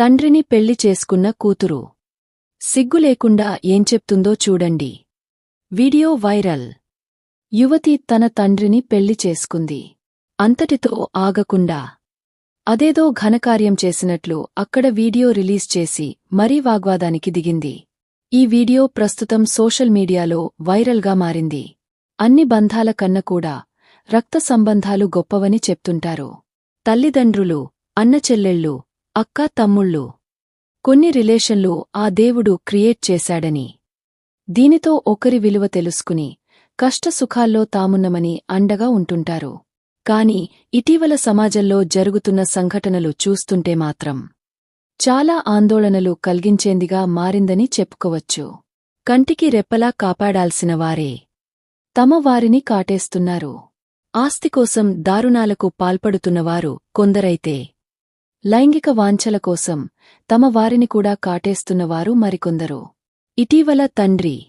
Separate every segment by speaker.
Speaker 1: తండ్రిని పెళ్ళి చేసుకున్న కూతురు. సిగ్గు లేకుండా ఏం చెప్తుందో చూడండి. Video viral. యువతి తన తండ్రిని పెళ్ళి చేసుకుంది. అంతటితో ఆగకుండా. అదేదో ఘనకార్యం చేసినట్లు అక్కడ వీడియో రిలీజ్ చేసి మరీ వాగ్వాదానికి దిగింది. ఈ వీడియో ప్రస్తుతం సోషల్ మీడియాలో వైరల్గా మారింది. అన్ని బంధాల కన్న కూడా రక్త సంబంధాలు గొప్పవని చెప్తుంటారు. తల్లిదండ్రులు అన్నచెల్లెళ్ళు అక్క తమ్ముళ్ళు. కొన్ని రిలేషన్లు ఆ దేవుడు క్రియేట్ చేశాడని. దీనితో ఒకరి విలువ తెలుసుకుని కష్టసుఖాల్లో తామున్నమని అండగా ఉంటుంటారు. కాని ఇటీవల సమాజంలో జరుగుతున్న సంఘటనలు చూస్తుంటే మాత్రం చాలా ఆందోళనలు కల్గించేందిగా మారిందని చెప్పుకోవచ్చు. కంటికి రెప్పలా కాపాడాల్సిన వారే తమ వారిని కాటేస్తున్నారు. ఆస్తికోసం దారుణాలకు పాల్పడుతున్నవారు కొందరైతే లైంగిక వాంఛల కోసం తమ వారిని కూడా కాటేస్తున్నవారు మరికొందరు. ఇటీవల తండ్రి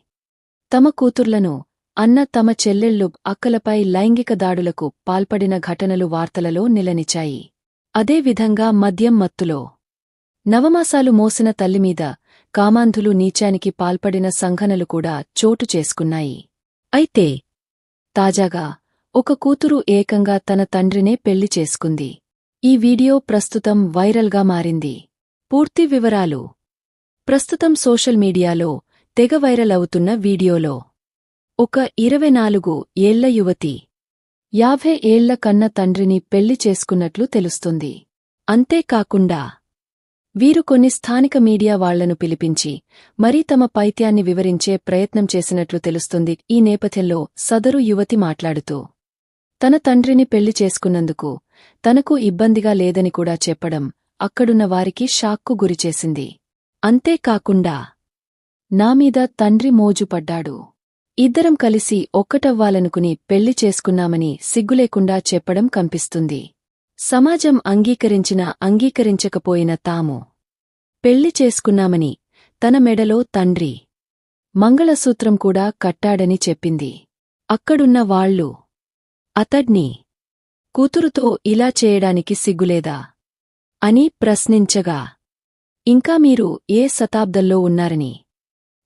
Speaker 1: తమ కూతుర్లను అన్న తమ చెల్లెళ్ళు అక్కలపై లైంగిక దాడులకు పాల్పడిన ఘటనలు వార్తలలో నిలనిచాయి. అదేవిధంగా మద్యం మత్తులో నవమాసాలు మోసిన తల్లిమీద కామాంధులు నీచానికి పాల్పడిన సంఘనలు కూడా చోటు చేసుకున్నాయి. అయితే తాజాగా ఒక కూతురు ఏకంగా తన తండ్రినే పెళ్ళి చేసుకుంది. ఈ వీడియో ప్రస్తుతం వైరల్గా మారింది. పూర్తి వివరాలు. ప్రస్తుతం సోషల్ మీడియాలో తెగ వైరల్ అవుతున్న వీడియోలో. ఒక ఇరవై నాలుగు ఏళ్ళ యువతి. యాభై ఏళ్ళ కన్న తండ్రిని పెళ్ళి చేసుకున్నట్లు తెలుస్తుంది. అంతేకాకుండా వీరు కొన్ని స్థానిక మీడియా వాళ్ళను పిలిపించి మరీ తమ పైత్యాన్ని వివరించే ప్రయత్నం చేసినట్లు తెలుస్తుంది ఈ నేపథ్యంలో సదరు యువతి మాట్లాడుతూ. తన తండ్రిని పెళ్ళి చేసుకున్నందుకు తనకు ఇబ్బందిగా లేదని కూడా చెప్పడం అక్కడున్న వారికి షాక్కు గురిచేసింది అంతేకాకుండా నామీద తండ్రి మోజుపడ్డాడు ఇద్దరం కలిసి ఒక్కటవ్వాలనుకుని పెళ్ళి చేసుకున్నామని సిగ్గులేకుండా చెప్పడం కంపిస్తుంది. సమాజం అంగీకరించినా అంగీకరించకపోయిన తాము పెళ్ళి చేసుకున్నామని తన మెడలో తండ్రి మంగళసూత్రం కూడా కట్టాడని చెప్పింది. అక్కడున్న వాళ్ళు అతడ్ని కూతురుతో ఇలా చేయడానికి సిగ్గులేదా? అని ప్రశ్నించగా ఇంకా మీరు ఏ శతాబ్దంలో ఉన్నారని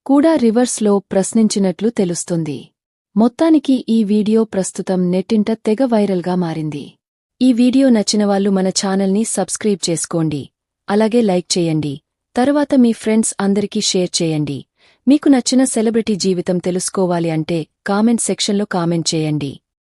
Speaker 1: కూడా రివర్స్లో ప్రశ్నించినట్లు తెలుస్తుంది. మొత్తానికి ఈ వీడియో ప్రస్తుతం నెట్టింట తెగ వైరల్గా మారింది. ఈ వీడియో నచ్చినవాళ్ళు మన ఛానల్ని సబ్స్క్రైబ్ చేసుకోండి. అలాగే లైక్ చేయండి. తరువాత మీ ఫ్రెండ్స్ అందరికీ షేర్ చేయండి. మీకు నచ్చిన సెలబ్రిటీ జీవితం తెలుసుకోవాలి అంటే కామెంట్ సెక్షన్లో కామెంట్ చేయండి.